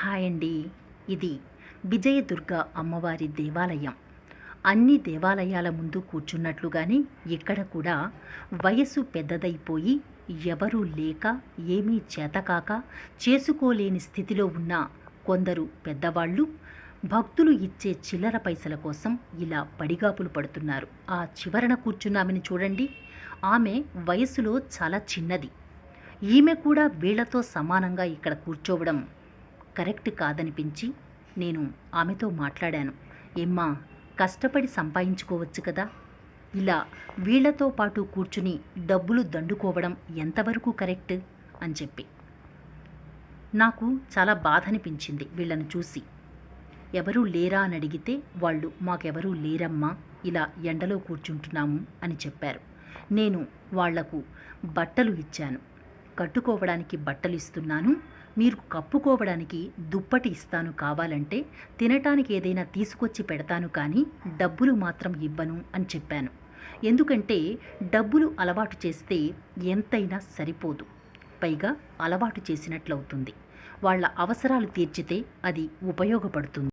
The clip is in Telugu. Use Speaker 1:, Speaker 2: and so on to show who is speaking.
Speaker 1: హాయ్ అండి ఇది విజయదుర్గ అమ్మవారి దేవాలయం. అన్ని దేవాలయాల ముందు కూర్చున్నట్లుగానే ఇక్కడ కూడా వయసు పెద్దదైపోయి ఎవరూ లేక ఏమీ చేతకాక చేసుకోలేని స్థితిలో ఉన్న కొందరు పెద్దవాళ్ళు భక్తులు ఇచ్చే చిల్లర పైసల కోసం ఇలా పడిగాపులు పడుతున్నారు. ఆ చివరన కూర్చున్నామని చూడండి. ఆమె వయసులో చాలా చిన్నది. ఈమె కూడా వీళ్ళతో సమానంగా ఇక్కడ కూర్చోవడం కరెక్ట్ కాదనిపించి నేను ఆమెతో మాట్లాడాను. ఏమ్మా కష్టపడి సంపాదించుకోవచ్చు కదా? ఇలా వీళ్ళతో పాటు కూర్చుని డబ్బులు దండుకోవడం ఎంతవరకు కరెక్ట్? అని చెప్పి. నాకు చాలా బాధ అనిపించింది వీళ్ళను చూసి. ఎవరూ లేరా? అని అడిగితే వాళ్ళు మాకెవరూ లేరమ్మా ఇలా ఎండలో కూర్చుంటున్నాము అని చెప్పారు. నేను వాళ్ళకు బట్టలు ఇచ్చాను. కట్టుకోవడానికి బట్టలు ఇస్తున్నాను మీరు కప్పుకోవడానికి దుప్పటి ఇస్తాను కావాలంటే తినటానికి ఏదైనా తీసుకొచ్చి పెడతాను కానీ డబ్బులు మాత్రం ఇవ్వను అని చెప్పాను. ఎందుకంటే డబ్బులు అలవాటు చేస్తే ఎంతైనా సరిపోదు. పైగా అలవాటు చేసినట్లవుతుంది. వాళ్ళ అవసరాలు తీర్చితే అది ఉపయోగపడుతుంది.